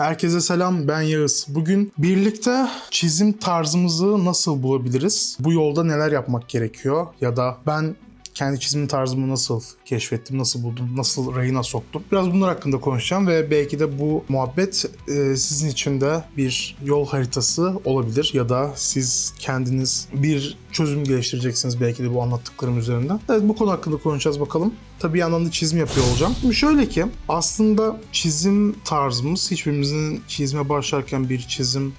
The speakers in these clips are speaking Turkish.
Herkese selam, ben Yağız. Bugün birlikte çizim tarzımızı nasıl bulabiliriz? Bu yolda neler yapmak gerekiyor? Ya da ben kendi çizim tarzımı nasıl keşfettim, nasıl buldum, nasıl rayına soktum? Biraz bunlar hakkında konuşacağım ve belki de bu muhabbet e, sizin için de bir yol haritası olabilir ya da siz kendiniz bir çözüm geliştireceksiniz belki de bu anlattıklarım üzerinden. Evet bu konu hakkında konuşacağız bakalım. Tabii bir yandan da çizim yapıyor olacağım. Şimdi şöyle ki aslında çizim tarzımız hiçbirimizin çizime başlarken bir çizim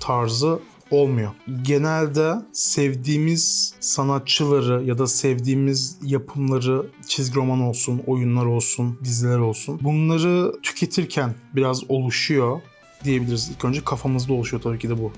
tarzı olmuyor. Genelde sevdiğimiz sanatçıları ya da sevdiğimiz yapımları çizgi roman olsun, oyunlar olsun, diziler olsun bunları tüketirken biraz oluşuyor diyebiliriz. İlk önce kafamızda oluşuyor tabii ki de bu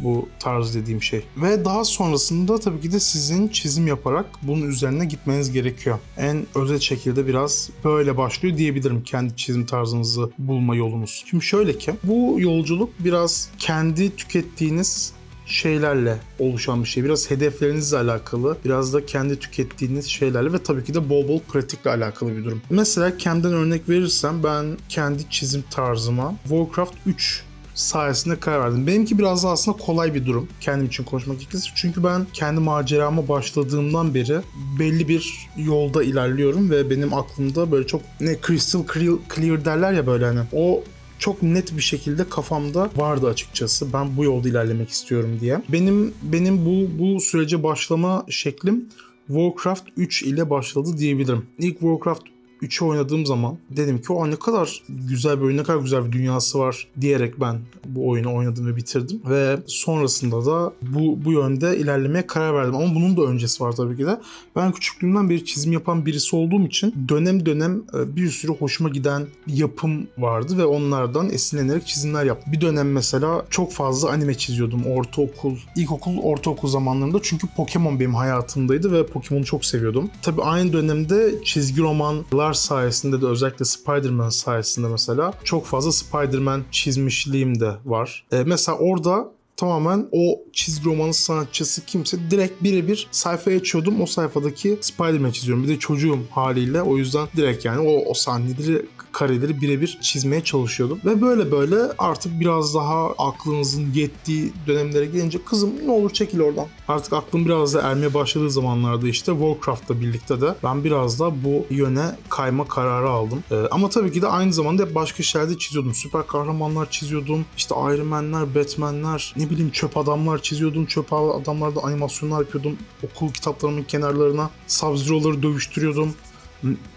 bu tarz dediğim şey. Ve daha sonrasında tabii ki de sizin çizim yaparak bunun üzerine gitmeniz gerekiyor. En özel şekilde biraz böyle başlıyor diyebilirim kendi çizim tarzınızı bulma yolunuz. Şimdi şöyle ki bu yolculuk biraz kendi tükettiğiniz şeylerle oluşan bir şey. Biraz hedeflerinizle alakalı, biraz da kendi tükettiğiniz şeylerle ve tabii ki de bol bol pratikle alakalı bir durum. Mesela kendimden örnek verirsem ben kendi çizim tarzıma Warcraft 3 sayesinde karar verdim. Benimki biraz daha aslında kolay bir durum. Kendim için konuşmak gerekirse. Çünkü ben kendi macerama başladığımdan beri belli bir yolda ilerliyorum ve benim aklımda böyle çok ne crystal clear, derler ya böyle hani o çok net bir şekilde kafamda vardı açıkçası. Ben bu yolda ilerlemek istiyorum diye. Benim benim bu bu sürece başlama şeklim Warcraft 3 ile başladı diyebilirim. İlk Warcraft 3'ü oynadığım zaman dedim ki o ne kadar güzel bir oyun, ne kadar güzel bir dünyası var diyerek ben bu oyunu oynadım ve bitirdim. Ve sonrasında da bu, bu yönde ilerlemeye karar verdim. Ama bunun da öncesi var tabii ki de. Ben küçüklüğümden beri çizim yapan birisi olduğum için dönem dönem e, bir sürü hoşuma giden yapım vardı ve onlardan esinlenerek çizimler yaptım. Bir dönem mesela çok fazla anime çiziyordum ortaokul, ilkokul, ortaokul zamanlarında çünkü Pokemon benim hayatımdaydı ve Pokemon'u çok seviyordum. Tabii aynı dönemde çizgi romanlar sayesinde de özellikle Spider-Man sayesinde mesela çok fazla Spider-Man çizmişliğim de var. E, mesela orada tamamen o çizgi romanın sanatçısı kimse direkt birebir sayfaya açıyordum. O sayfadaki Spider-Man çiziyorum. Bir de çocuğum haliyle o yüzden direkt yani o, o sahneleri kareleri birebir çizmeye çalışıyordum. Ve böyle böyle artık biraz daha aklınızın yettiği dönemlere gelince kızım ne olur çekil oradan. Artık aklım biraz da ermeye başladığı zamanlarda işte Warcraft'la birlikte de ben biraz da bu yöne kayma kararı aldım. Ee, ama tabii ki de aynı zamanda hep başka şeylerde çiziyordum. Süper kahramanlar çiziyordum. İşte Iron Man'ler, Batman'ler, ne bileyim çöp adamlar çiziyordum. Çöp adamlarda animasyonlar yapıyordum. Okul kitaplarımın kenarlarına Sub-Zero'ları dövüştürüyordum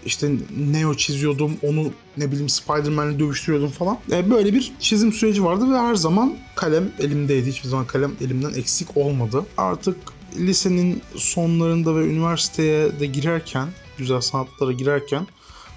işte Neo çiziyordum, onu ne bileyim Spider-Man'le dövüştürüyordum falan. E, böyle bir çizim süreci vardı ve her zaman kalem elimdeydi. Hiçbir zaman kalem elimden eksik olmadı. Artık lisenin sonlarında ve üniversiteye de girerken, güzel sanatlara girerken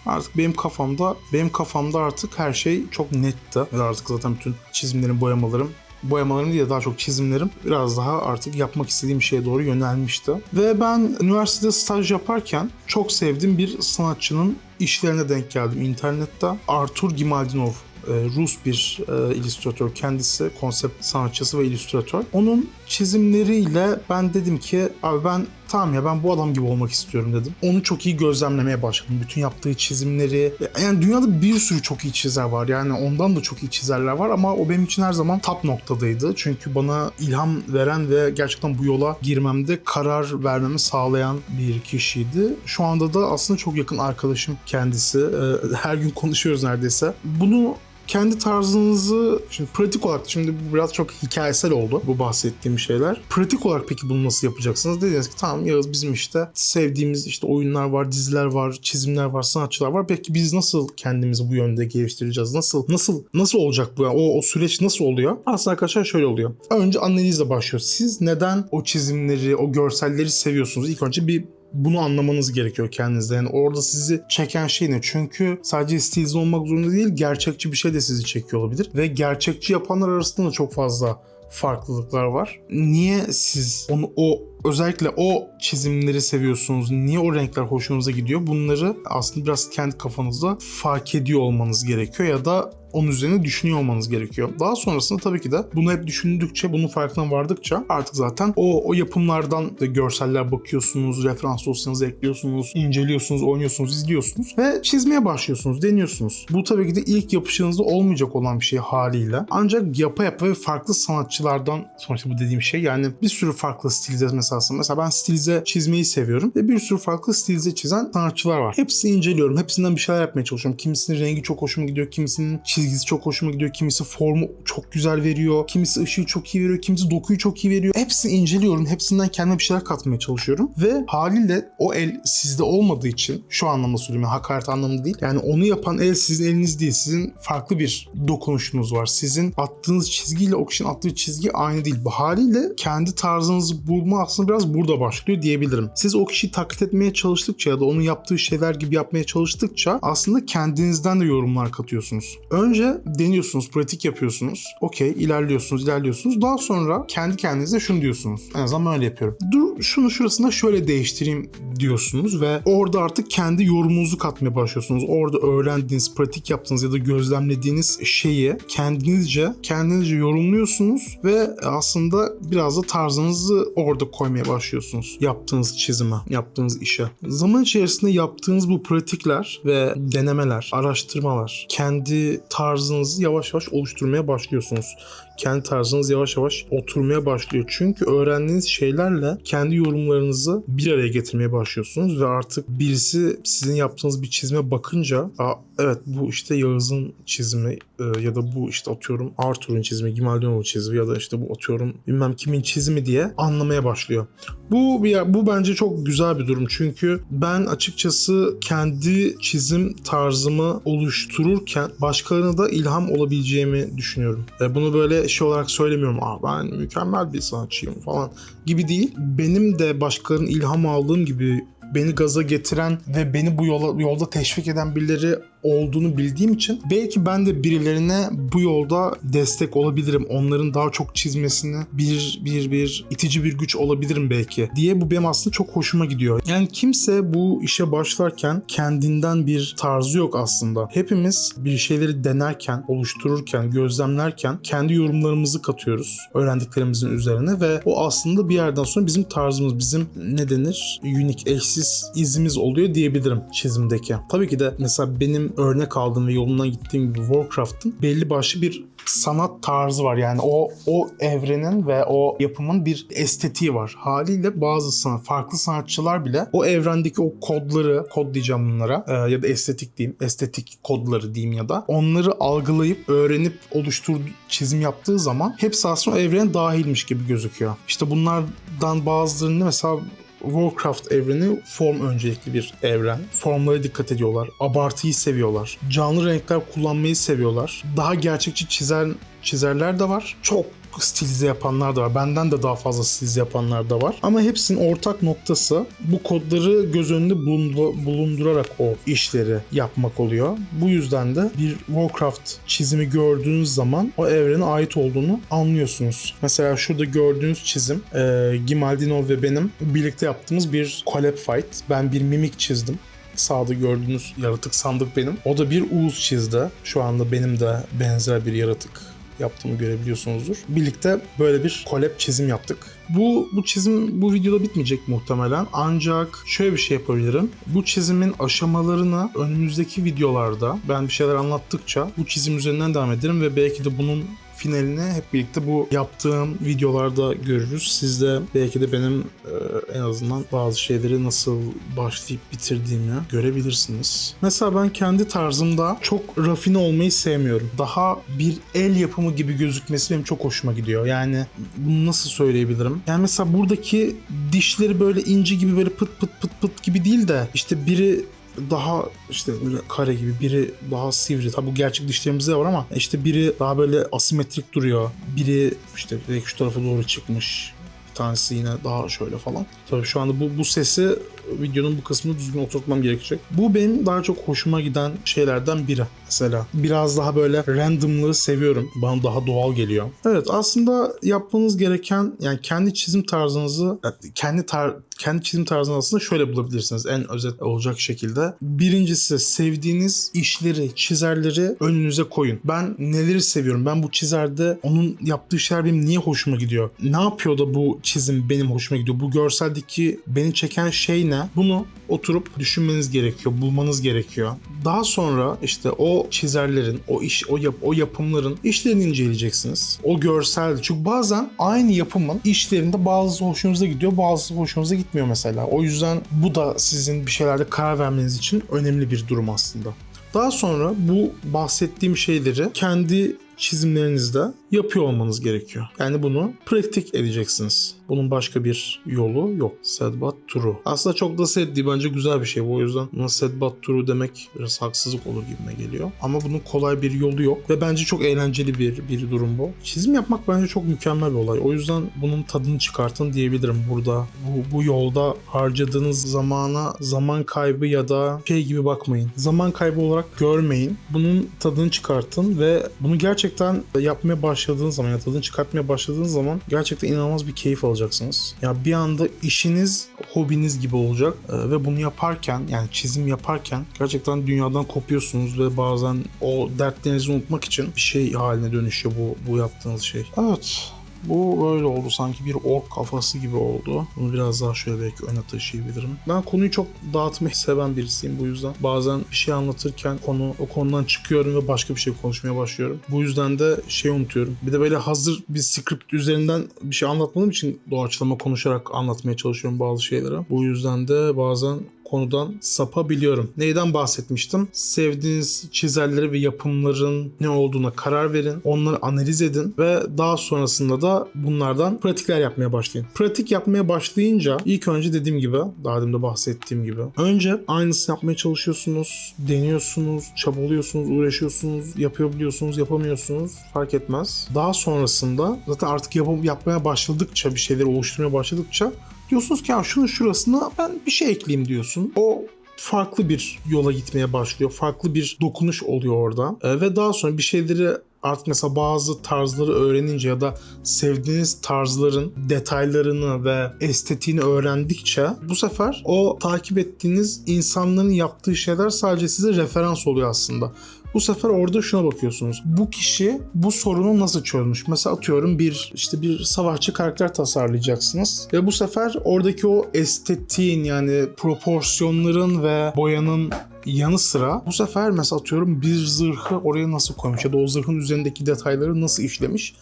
artık benim kafamda benim kafamda artık her şey çok netti. Ve artık zaten bütün çizimlerim, boyamalarım boyamalarım değil de daha çok çizimlerim biraz daha artık yapmak istediğim şeye doğru yönelmişti. Ve ben üniversitede staj yaparken çok sevdiğim bir sanatçının işlerine denk geldim internette. Artur Gimaldinov Rus bir e, illüstratör kendisi, konsept sanatçısı ve illüstratör. Onun çizimleriyle ben dedim ki abi ben tamam ya ben bu adam gibi olmak istiyorum dedim. Onu çok iyi gözlemlemeye başladım. Bütün yaptığı çizimleri. Yani dünyada bir sürü çok iyi çizer var. Yani ondan da çok iyi çizerler var ama o benim için her zaman top noktadaydı. Çünkü bana ilham veren ve gerçekten bu yola girmemde karar vermemi sağlayan bir kişiydi. Şu anda da aslında çok yakın arkadaşım kendisi. Her gün konuşuyoruz neredeyse. Bunu kendi tarzınızı şimdi pratik olarak şimdi biraz çok hikayesel oldu bu bahsettiğim şeyler. Pratik olarak peki bunu nasıl yapacaksınız? Dediniz ki tamam Yağız bizim işte sevdiğimiz işte oyunlar var, diziler var, çizimler var, sanatçılar var. Peki biz nasıl kendimizi bu yönde geliştireceğiz? Nasıl nasıl nasıl olacak bu? Yani o, o süreç nasıl oluyor? Aslında arkadaşlar şöyle oluyor. Önce analizle başlıyor. Siz neden o çizimleri, o görselleri seviyorsunuz? İlk önce bir bunu anlamanız gerekiyor kendinizde. Yani orada sizi çeken şey ne? Çünkü sadece stilize olmak zorunda değil, gerçekçi bir şey de sizi çekiyor olabilir. Ve gerçekçi yapanlar arasında da çok fazla farklılıklar var. Niye siz onu o özellikle o çizimleri seviyorsunuz? Niye o renkler hoşunuza gidiyor? Bunları aslında biraz kendi kafanızda fark ediyor olmanız gerekiyor ya da onun üzerine düşünüyor olmanız gerekiyor. Daha sonrasında tabii ki de bunu hep düşündükçe, bunun farkına vardıkça artık zaten o, o yapımlardan da görseller bakıyorsunuz, referans dosyanızı ekliyorsunuz, inceliyorsunuz, oynuyorsunuz, izliyorsunuz ve çizmeye başlıyorsunuz, deniyorsunuz. Bu tabii ki de ilk yapışınızda olmayacak olan bir şey haliyle. Ancak yapa yapa ve farklı sanatçılardan sonuçta bu dediğim şey yani bir sürü farklı stilize mesela mesela ben stilize çizmeyi seviyorum ve bir sürü farklı stilize çizen sanatçılar var. Hepsini inceliyorum. Hepsinden bir şeyler yapmaya çalışıyorum. Kimisinin rengi çok hoşuma gidiyor, kimisinin çizgisi çok hoşuma gidiyor, kimisi formu çok güzel veriyor, kimisi ışığı çok iyi veriyor, kimisi dokuyu çok iyi veriyor. Hepsini inceliyorum. Hepsinden kendime bir şeyler katmaya çalışıyorum ve haliyle o el sizde olmadığı için şu anlamda söylüyorum yani hakaret anlamında değil. Yani onu yapan el sizin eliniz değil. Sizin farklı bir dokunuşunuz var. Sizin attığınız çizgiyle o kişinin attığı çizgi aynı değil. Bu haliyle kendi tarzınızı bulma aslında biraz burada başlıyor diyebilirim. Siz o kişiyi taklit etmeye çalıştıkça ya da onun yaptığı şeyler gibi yapmaya çalıştıkça aslında kendinizden de yorumlar katıyorsunuz. Önce deniyorsunuz, pratik yapıyorsunuz. Okey, ilerliyorsunuz, ilerliyorsunuz. Daha sonra kendi kendinize şunu diyorsunuz. En azından öyle yapıyorum. Dur şunu şurasında şöyle değiştireyim diyorsunuz ve orada artık kendi yorumunuzu katmaya başlıyorsunuz. Orada öğrendiğiniz, pratik yaptığınız ya da gözlemlediğiniz şeyi kendinizce kendinizce yorumluyorsunuz ve aslında biraz da tarzınızı orada koymaya başlıyorsunuz. Yaptığınız çizime, yaptığınız işe. Zaman içerisinde yaptığınız bu pratikler ve denemeler, araştırmalar kendi tarzınızı yavaş yavaş oluşturmaya başlıyorsunuz kendi tarzınız yavaş yavaş oturmaya başlıyor. Çünkü öğrendiğiniz şeylerle kendi yorumlarınızı bir araya getirmeye başlıyorsunuz ve artık birisi sizin yaptığınız bir çizime bakınca Aa, evet bu işte Yağız'ın çizimi e, ya da bu işte atıyorum Arthur'un çizimi, Gimaldio'nun çizimi ya da işte bu atıyorum bilmem kimin çizimi diye anlamaya başlıyor. Bu bu bence çok güzel bir durum çünkü ben açıkçası kendi çizim tarzımı oluştururken başkalarına da ilham olabileceğimi düşünüyorum. E, bunu böyle şey olarak söylemiyorum. Aa ben mükemmel bir sanatçıyım falan gibi değil. Benim de başkalarının ilham aldığım gibi beni gaza getiren ve beni bu yola, yolda teşvik eden birileri olduğunu bildiğim için belki ben de birilerine bu yolda destek olabilirim. Onların daha çok çizmesini bir bir bir itici bir güç olabilirim belki diye bu benim aslında çok hoşuma gidiyor. Yani kimse bu işe başlarken kendinden bir tarzı yok aslında. Hepimiz bir şeyleri denerken, oluştururken, gözlemlerken kendi yorumlarımızı katıyoruz öğrendiklerimizin üzerine ve o aslında bir yerden sonra bizim tarzımız, bizim ne denir? Unik, eşsiz izimiz oluyor diyebilirim çizimdeki. Tabii ki de mesela örnek aldığım ve yolundan gittiğim gibi Warcraft'ın belli başlı bir sanat tarzı var. Yani o o evrenin ve o yapımın bir estetiği var. Haliyle bazı sanat, farklı sanatçılar bile o evrendeki o kodları, kod diyeceğim bunlara e, ya da estetik diyeyim, estetik kodları diyeyim ya da onları algılayıp, öğrenip oluşturduğu çizim yaptığı zaman hepsi aslında o evrene dahilmiş gibi gözüküyor. İşte bunlardan bazılarını mesela Warcraft evreni form öncelikli bir evren. Formlara dikkat ediyorlar. Abartıyı seviyorlar. Canlı renkler kullanmayı seviyorlar. Daha gerçekçi çizen çizerler de var. Çok stilize yapanlar da var. Benden de daha fazla stilize yapanlar da var. Ama hepsinin ortak noktası bu kodları göz önünde bulundu- bulundurarak o işleri yapmak oluyor. Bu yüzden de bir Warcraft çizimi gördüğünüz zaman o evrene ait olduğunu anlıyorsunuz. Mesela şurada gördüğünüz çizim e, Gimaldino ve benim birlikte yaptığımız bir collab fight. Ben bir mimik çizdim. Sağda gördüğünüz yaratık sandık benim. O da bir Uğuz çizdi. Şu anda benim de benzer bir yaratık yaptığımı görebiliyorsunuzdur. Birlikte böyle bir collab çizim yaptık. Bu bu çizim bu videoda bitmeyecek muhtemelen. Ancak şöyle bir şey yapabilirim. Bu çizimin aşamalarını önümüzdeki videolarda ben bir şeyler anlattıkça bu çizim üzerinden devam ederim ve belki de bunun finalini hep birlikte bu yaptığım videolarda görürüz. Siz de belki de benim e, en azından bazı şeyleri nasıl başlayıp bitirdiğimi görebilirsiniz. Mesela ben kendi tarzımda çok rafine olmayı sevmiyorum. Daha bir el yapımı gibi gözükmesi benim çok hoşuma gidiyor. Yani bunu nasıl söyleyebilirim? Yani mesela buradaki dişleri böyle inci gibi böyle pıt pıt pıt pıt gibi değil de işte biri daha işte böyle kare gibi biri daha sivri. Tabi bu gerçek dişlerimizde var ama işte biri daha böyle asimetrik duruyor. Biri işte belki şu tarafa doğru çıkmış. Bir tanesi yine daha şöyle falan. Tabii şu anda bu, bu sesi videonun bu kısmını düzgün oturtmam gerekecek. Bu benim daha çok hoşuma giden şeylerden biri mesela. Biraz daha böyle randomlığı seviyorum. Bana daha doğal geliyor. Evet aslında yapmanız gereken yani kendi çizim tarzınızı kendi tar kendi çizim tarzını aslında şöyle bulabilirsiniz en özet olacak şekilde. Birincisi sevdiğiniz işleri, çizerleri önünüze koyun. Ben neleri seviyorum? Ben bu çizerde onun yaptığı şeyler benim niye hoşuma gidiyor? Ne yapıyor da bu çizim benim hoşuma gidiyor? Bu görseldeki beni çeken şey ne? Bunu oturup düşünmeniz gerekiyor, bulmanız gerekiyor. Daha sonra işte o çizerlerin, o iş, o yap, o yapımların işlerini inceleyeceksiniz. O görsel. Çünkü bazen aynı yapımın işlerinde bazısı hoşunuza gidiyor, bazısı hoşunuza gitmiyor mesela. O yüzden bu da sizin bir şeylerde karar vermeniz için önemli bir durum aslında. Daha sonra bu bahsettiğim şeyleri kendi çizimlerinizde yapıyor olmanız gerekiyor. Yani bunu pratik edeceksiniz. Bunun başka bir yolu yok. Sedbat turu. Aslında çok da set değil. Bence güzel bir şey. Bu o yüzden buna sedbat turu demek biraz haksızlık olur gibime geliyor. Ama bunun kolay bir yolu yok. Ve bence çok eğlenceli bir, bir durum bu. Çizim yapmak bence çok mükemmel bir olay. O yüzden bunun tadını çıkartın diyebilirim burada. Bu, bu yolda harcadığınız zamana zaman kaybı ya da şey gibi bakmayın. Zaman kaybı olarak görmeyin. Bunun tadını çıkartın ve bunu gerçekten yapmaya başladığınız zaman ya tadını çıkartmaya başladığınız zaman gerçekten inanılmaz bir keyif alacaksınız. Ya bir anda işiniz hobiniz gibi olacak Ee, ve bunu yaparken yani çizim yaparken gerçekten dünyadan kopuyorsunuz ve bazen o dertlerinizi unutmak için bir şey haline dönüşüyor bu bu yaptığınız şey. Evet. Bu böyle oldu sanki bir ork kafası gibi oldu. Bunu biraz daha şöyle belki öne taşıyabilirim. Ben konuyu çok dağıtmayı seven birisiyim bu yüzden. Bazen bir şey anlatırken konu o konudan çıkıyorum ve başka bir şey konuşmaya başlıyorum. Bu yüzden de şey unutuyorum. Bir de böyle hazır bir script üzerinden bir şey anlatmadığım için doğaçlama konuşarak anlatmaya çalışıyorum bazı şeyleri. Bu yüzden de bazen konudan sapabiliyorum. Neyden bahsetmiştim? Sevdiğiniz çizerleri ve yapımların ne olduğuna karar verin. Onları analiz edin ve daha sonrasında da bunlardan pratikler yapmaya başlayın. Pratik yapmaya başlayınca ilk önce dediğim gibi, daha demin de bahsettiğim gibi. Önce aynısını yapmaya çalışıyorsunuz, deniyorsunuz, çabalıyorsunuz, uğraşıyorsunuz, yapabiliyorsunuz, yapamıyorsunuz fark etmez. Daha sonrasında zaten artık yapım, yapmaya başladıkça bir şeyleri oluşturmaya başladıkça Diyorsunuz ki ya şunun şurasına ben bir şey ekleyeyim diyorsun. O farklı bir yola gitmeye başlıyor. Farklı bir dokunuş oluyor orada. Ee, ve daha sonra bir şeyleri artık mesela bazı tarzları öğrenince ya da sevdiğiniz tarzların detaylarını ve estetiğini öğrendikçe bu sefer o takip ettiğiniz insanların yaptığı şeyler sadece size referans oluyor aslında. Bu sefer orada şuna bakıyorsunuz. Bu kişi bu sorunu nasıl çözmüş? Mesela atıyorum bir işte bir savaşçı karakter tasarlayacaksınız ve bu sefer oradaki o estetiğin yani proporsiyonların ve boyanın yanı sıra bu sefer mesela atıyorum bir zırhı oraya nasıl koymuş ya da o zırhın üzerindeki detayları nasıl işlemiş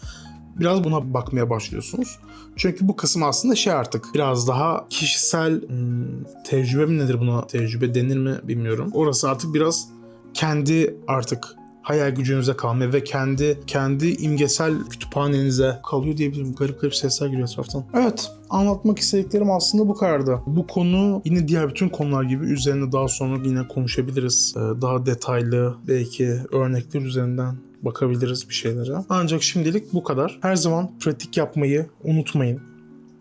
biraz buna bakmaya başlıyorsunuz. Çünkü bu kısım aslında şey artık biraz daha kişisel hmm, tecrübe mi nedir buna tecrübe denir mi bilmiyorum. Orası artık biraz kendi artık hayal gücünüze kalmaya ve kendi kendi imgesel kütüphanenize kalıyor diyebilirim. Garip garip sesler geliyor etraftan. Evet, anlatmak istediklerim aslında bu kadardı. Bu konu yine diğer bütün konular gibi üzerine daha sonra yine konuşabiliriz. Ee, Daha detaylı belki örnekler üzerinden bakabiliriz bir şeylere. Ancak şimdilik bu kadar. Her zaman pratik yapmayı unutmayın.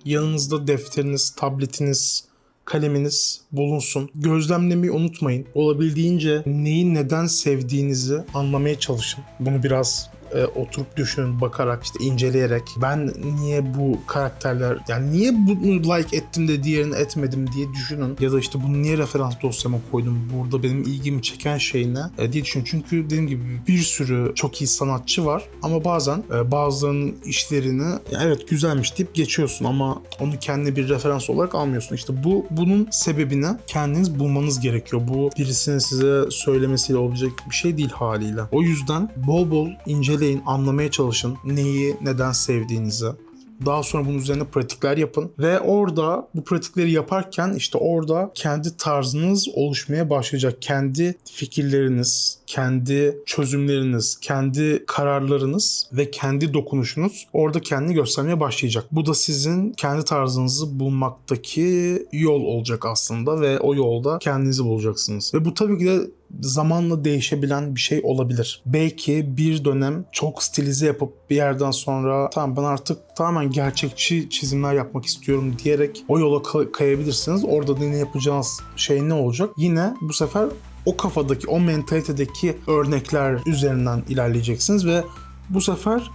Yanınızda defteriniz, tabletiniz, kaleminiz bulunsun. Gözlemlemeyi unutmayın. Olabildiğince neyi neden sevdiğinizi anlamaya çalışın. Bunu biraz e, oturup düşünün, bakarak, işte inceleyerek ben niye bu karakterler, yani niye bunu like ettim de diğerini etmedim diye düşünün. Ya da işte bunu niye referans dosyama koydum, burada benim ilgimi çeken şey ne e, diye düşünün. Çünkü dediğim gibi bir sürü çok iyi sanatçı var ama bazen e, bazılarının işlerini "Ya evet güzelmiş deyip geçiyorsun ama onu kendi bir referans olarak almıyorsun. İşte bu bunun sebebini kendiniz bulmanız gerekiyor. Bu birisinin size söylemesiyle olabilecek bir şey değil haliyle. O yüzden bol bol inceleyin, anlamaya çalışın neyi, neden sevdiğinizi. Daha sonra bunun üzerine pratikler yapın ve orada bu pratikleri yaparken işte orada kendi tarzınız oluşmaya başlayacak. Kendi fikirleriniz, kendi çözümleriniz, kendi kararlarınız ve kendi dokunuşunuz orada kendini göstermeye başlayacak. Bu da sizin kendi tarzınızı bulmaktaki yol olacak aslında ve o yolda kendinizi bulacaksınız. Ve bu tabii ki de zamanla değişebilen bir şey olabilir. Belki bir dönem çok stilize yapıp bir yerden sonra tamam ben artık tamamen gerçekçi çizimler yapmak istiyorum diyerek o yola kay- kayabilirsiniz. Orada da yine yapacağınız şey ne olacak? Yine bu sefer o kafadaki, o mentalitedeki örnekler üzerinden ilerleyeceksiniz ve bu sefer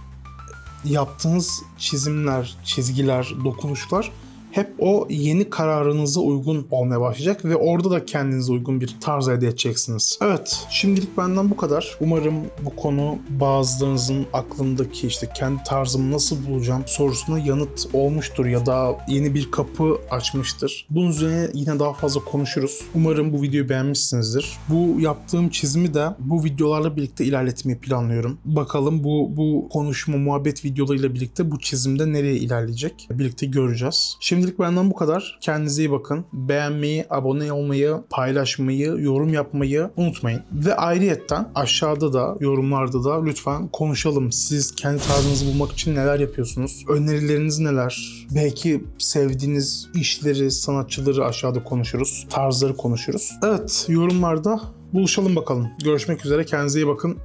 yaptığınız çizimler, çizgiler, dokunuşlar hep o yeni kararınıza uygun olmaya başlayacak ve orada da kendinize uygun bir tarz elde edeceksiniz. Evet, şimdilik benden bu kadar. Umarım bu konu bazılarınızın aklındaki işte kendi tarzımı nasıl bulacağım sorusuna yanıt olmuştur ya da yeni bir kapı açmıştır. Bunun üzerine yine daha fazla konuşuruz. Umarım bu videoyu beğenmişsinizdir. Bu yaptığım çizimi de bu videolarla birlikte ilerletmeyi planlıyorum. Bakalım bu bu konuşma muhabbet videolarıyla birlikte bu çizimde nereye ilerleyecek? Birlikte göreceğiz. Şimdilik benden bu kadar. Kendinize iyi bakın. Beğenmeyi, abone olmayı, paylaşmayı, yorum yapmayı unutmayın. Ve ayrıyetten aşağıda da yorumlarda da lütfen konuşalım. Siz kendi tarzınızı bulmak için neler yapıyorsunuz? Önerileriniz neler? Belki sevdiğiniz işleri, sanatçıları aşağıda konuşuruz. Tarzları konuşuruz. Evet yorumlarda buluşalım bakalım. Görüşmek üzere. Kendinize iyi bakın.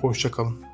Hoşçakalın.